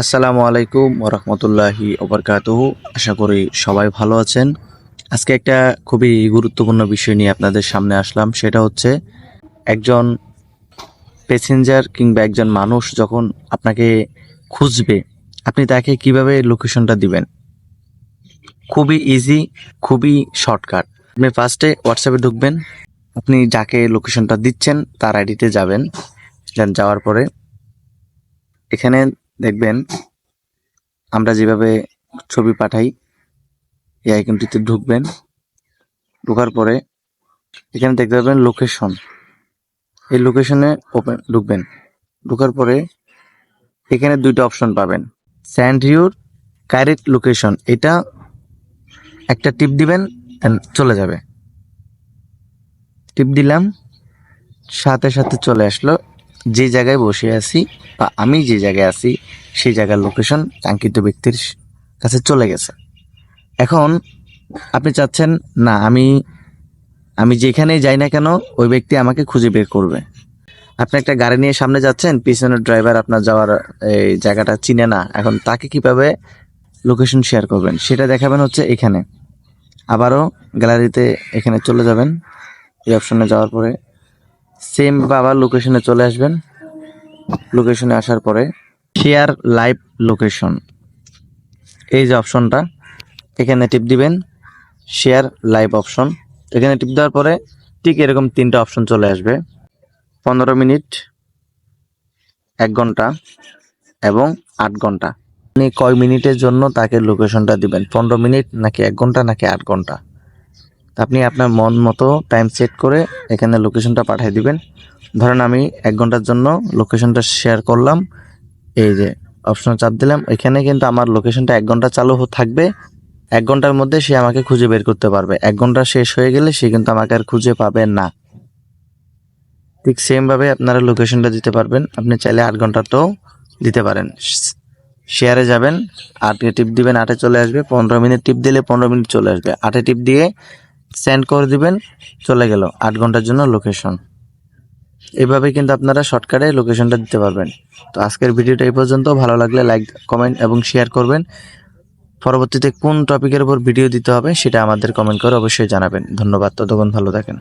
আসসালামু আলাইকুম ওরহমতুল্লাহি ওবরকাতুহ। আশা করি সবাই ভালো আছেন। আজকে একটা খুবই গুরুত্বপূর্ণ বিষয় নিয়ে আপনাদের সামনে আসলাম। সেটা হচ্ছে একজন প্যাসেঞ্জার কিংবা একজন মানুষ যখন আপনাকে খুঁজবে, আপনি তাকে কীভাবে লোকেশনটা দিবেন? খুবই ইজি খুবই শর্টকাট আপনি ফার্স্টে হোয়াটসঅ্যাপে ঢুকবেন, আপনি যাকে লোকেশনটা দিচ্ছেন, তার আইডিতে যাবেন। যাওয়ার পরে এখানে দেখবেন, আমরা যেভাবে ছবি পাঠাই এই আইকনটিতে ঢুকবেন। ঢোকার পরে এখানে দেখতে পাবেন লোকেশন এই লোকেশনে ওপেন ঢুকবেন। ঢোকার পরে এখানে দুইটা অপশন পাবেন। স্যান্ড ইউর কারেক্ট লোকেশন এটা একটা টিপ দিবেন চলে যাবে। টিপ দিলাম, সাথে সাথে চলে আসলো। যে জায়গায় বসে আছি বা আমি যে জায়গায় আছি, সেই জায়গার লোকেশন কাঙ্ক্ষিত ব্যক্তির কাছে চলে গেছে। এখন আপনি চাচ্ছেন, না, আমি আমি যেখানেই যাই না কেন, ওই ব্যক্তি আমাকে খুঁজে বের করবে। আপনি একটা গাড়ি নিয়ে সামনে যাচ্ছেন, পিছনের ড্রাইভার আপনার যাওয়ার, এই জায়গাটা চিনে না। এখন তাকে কীভাবে লোকেশন শেয়ার করবেন, সেটা দেখাবেন হচ্ছে এখানে। আবারও গ্যালারিতে এখানে চলে যাবেন। এই অপশনে যাওয়ার পরে সেম বা আবার লোকেশনে চলে আসবেন। লোকেশনে আসার পরে শেয়ার লাইভ লোকেশন এই যে অপশনটা এখানে টিপ দিবেন শেয়ার লাইভ অপশন এখানে টিপ দেওয়ার পরে ঠিক এরকম তিনটা অপশন চলে আসবে। পনেরো মিনিট, এক ঘণ্টা এবং আট ঘণ্টা। আপনি কয় মিনিটের জন্য তাকে লোকেশনটা দিবেন? পনেরো মিনিট নাকি এক ঘণ্টা নাকি আট ঘণ্টা? আপনি আপনার মন মতো টাইম সেট করে এখানে লোকেশনটা পাঠিয়ে দিবেন। ধরেন আমি এক ঘণ্টার জন্য লোকেশনটা শেয়ার করলাম, এই যে অপশন চাপ দিলাম, এখানে কিন্তু আমার লোকেশনটা এক ঘণ্টা চালু থাকবে। এক ঘণ্টার মধ্যে সে আমাকে খুঁজে বের করতে পারবে। এক ঘণ্টা শেষ হয়ে গেলে সে কিন্তু আমাকে আর খুঁজে পাবে না। ঠিক সেমভাবে আপনারা লোকেশনটা দিতে পারবেন। আপনি চাইলে আট ঘন্টাতেও দিতে পারেন। শেয়ারে যাবেন, আটে টিপ দিবেন, আটে চলে আসবে, পনেরো মিনিট টিপ দিলে পনেরো মিনিট চলে আসবে। আটে টিপ দিয়ে সেন্ড করে দিবেন, চলে গেল আট ঘণ্টার জন্য লোকেশন এভাবে কিন্তু আপনারা শর্টকাটে লোকেশনটা দিতে পারবেন। তো আজকের ভিডিওটা এই পর্যন্ত। ভালো লাগলে লাইক কমেন্ট এবং শেয়ার করবেন। পরবর্তীতে কোন টপিকের উপর ভিডিও দিতে হবে সেটা আমাদের কমেন্ট করে অবশ্যই জানাবেন। ধন্যবাদ। ততক্ষণ ভালো থাকেন।